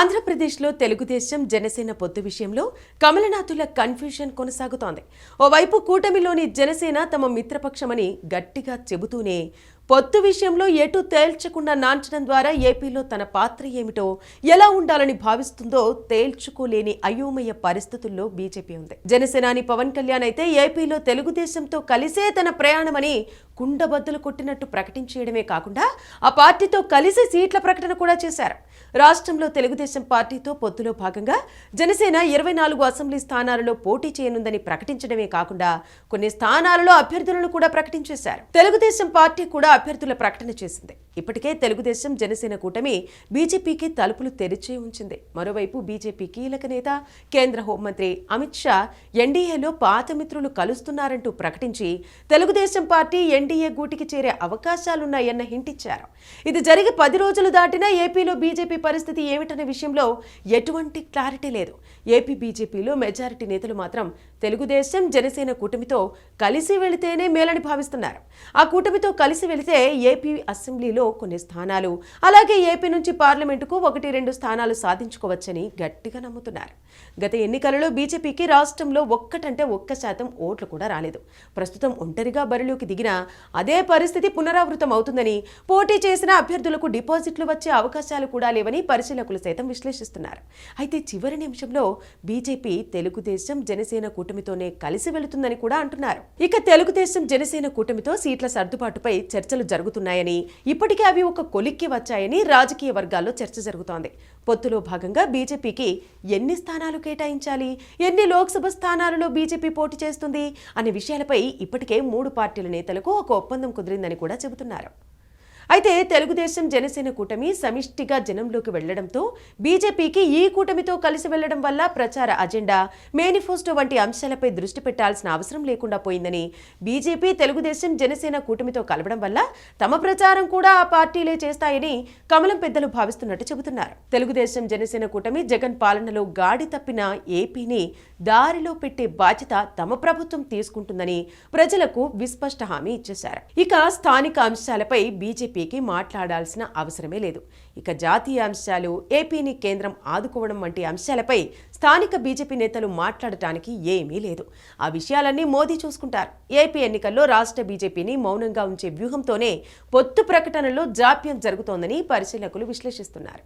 ఆంధ్రప్రదేశ్లో తెలుగుదేశం జనసేన పొత్తు విషయంలో కమలనాథుల కన్ఫ్యూషన్ కొనసాగుతోంది. ఓవైపు కూటమిలోని జనసేన తమ మిత్రపక్షమని గట్టిగా చెబుతూనే పొత్తు విషయంలో ఎటు తేల్చకుండా నాంచడం ద్వారా ఏపీలో తన పాత్ర ఏమిటో ఎలా ఉండాలని భావిస్తుందో తేల్చుకోలేని అయోమయ పరిస్థితుల్లో బీజేపీ ఉంది. జనసేనాని పవన్ కళ్యాణ్ అయితే ఏపీలో తెలుగుదేశంతో కలిసే తన ప్రయాణమని కుండబద్దలు కొట్టినట్టు ప్రకటించేయడమే కాకుండా ఆ పార్టీతో కలిసి సీట్ల ప్రకటన కూడా చేశారు. రాష్ట్రంలో తెలుగుదేశం పార్టీతో పొత్తులో భాగంగా జనసేన ఇరవై నాలుగు అసెంబ్లీ స్థానాలలో పోటీ చేయనుందని ప్రకటించడమే కాకుండా కొన్ని స్థానాలలో అభ్యర్థులను కూడా ప్రకటించేశారు. తెలుగుదేశం పార్టీ కూడా అభ్యర్థుల ప్రకటన చేసింది. ఇప్పటికే తెలుగుదేశం జనసేన కూటమి బీజేపీకి తలుపులు తెరిచే ఉంచింది. మరోవైపు బీజేపీ కీలక నేత కేంద్ర హోంమంత్రి అమిత్ షా ఎన్డీఏలో పాత మిత్రులు కలుస్తున్నారంటూ ప్రకటించి తెలుగుదేశం పార్టీ ఎన్డీఏ గూటికి చేరే అవకాశాలున్నాయన్న హింటిచ్చారు ఇది జరిగి పది రోజులు దాటినా ఏపీలో బీజేపీ పరిస్థితి ఏమిటనే విషయంలో ఎటువంటి క్లారిటీ లేదు. ఏపీ బీజేపీలో మెజారిటీ నేతలు మాత్రం తెలుగుదేశం జనసేన కూటమితో కలిసి వెళితేనే మేలని భావిస్తున్నారు. ఆ కూటమితో కలిసి వెళితే ఏపీ అసెంబ్లీలో కొన్ని స్థానాలు. అలాగే ఏపీ నుంచి పార్లమెంటుకు ఒకటి రెండు స్థానాలు సాధించుకోవచ్చని గట్టిగా నమ్ముతున్నారు. గత ఎన్నికలలో బీజేపీకి రాష్ట్రంలో ఒక్కటంటే ఒక్క శాతం ఓట్లు కూడా రాలేదు. ప్రస్తుతం ఒంటరిగా బరిలోకి దిగినా అదే పరిస్థితి పునరావృతం అవుతుందని పోటీ చేసిన అభ్యర్థులకు డిపాజిట్లు వచ్చే అవకాశాలు కూడా లేవని పరిశీలకులు సైతం విశ్లేషిస్తున్నారు. అయితే చివరి నిమిషంలో బీజేపీ తెలుగుదేశం జనసేన కూటమితోనే కలిసి వెళుతుందని కూడా అంటున్నారు. ఇక తెలుగుదేశం జనసేన కూటమితో సీట్ల సర్దుబాటుపై చర్చలు జరుగుతున్నాయని ఇప్పటి ఇప్పటికే అవి ఒక కొలిక్కి వచ్చాయని రాజకీయ వర్గాల్లో చర్చ జరుగుతోంది. పొత్తులో భాగంగా బీజేపీకి ఎన్ని స్థానాలు కేటాయించాలి? ఎన్ని లోక్సభ స్థానాలలో బీజేపీ పోటీ చేస్తుంది? అనే విషయాలపై ఇప్పటికే మూడు పార్టీల నేతలకు ఒక ఒప్పందం కుదిరిందని కూడా చెబుతున్నారు. అయితే తెలుగుదేశం జనసేన కూటమి సమిష్టిగా జనంలోకి వెళ్ళడంతో బీజేపీకి ఈ కూటమితో కలిసి వెళ్ళడం వల్ల ప్రచార అజెండా మేనిఫెస్టో వంటి అంశాలపై దృష్టి పెట్టాల్సిన అవసరం లేకుండా పోయిందని బీజేపీ తెలుగుదేశం జనసేన కూటమితో కలవడం వల్ల తమ ప్రచారం కూడా ఆ పార్టీలే చేస్తాయని కమలం పెద్దలు భావిస్తున్నట్టు చెబుతున్నారు. తెలుగుదేశం జనసేన కూటమి జగన్ పాలనలో గాడి తప్పిన ఏపీని దారిలో పెట్టే బాధ్యత తమ ప్రభుత్వం తీసుకుంటుందని ప్రజలకు విస్పష్ట హామీ ఇచ్చేశారు. ఇక స్థానిక అంశాలపై బీజేపీ ఏపీకి మాట్లాడాల్సిన అవసరమే లేదు. ఇక జాతీయ అంశాలు ఏపీని కేంద్రం ఆదుకోవడం వంటి అంశాలపై స్థానిక బీజేపీ నేతలు మాట్లాడటానికి ఏమీ లేదు. ఆ విషయాలన్నీ మోదీ చూసుకుంటారు. ఏపీ ఎన్నికల్లో రాష్ట్ర బీజేపీని మౌనంగా ఉంచే వ్యూహంతోనే పొత్తు ప్రకటనలో జాప్యం జరుగుతోందని పరిశీలకులు విశ్లేషిస్తున్నారు.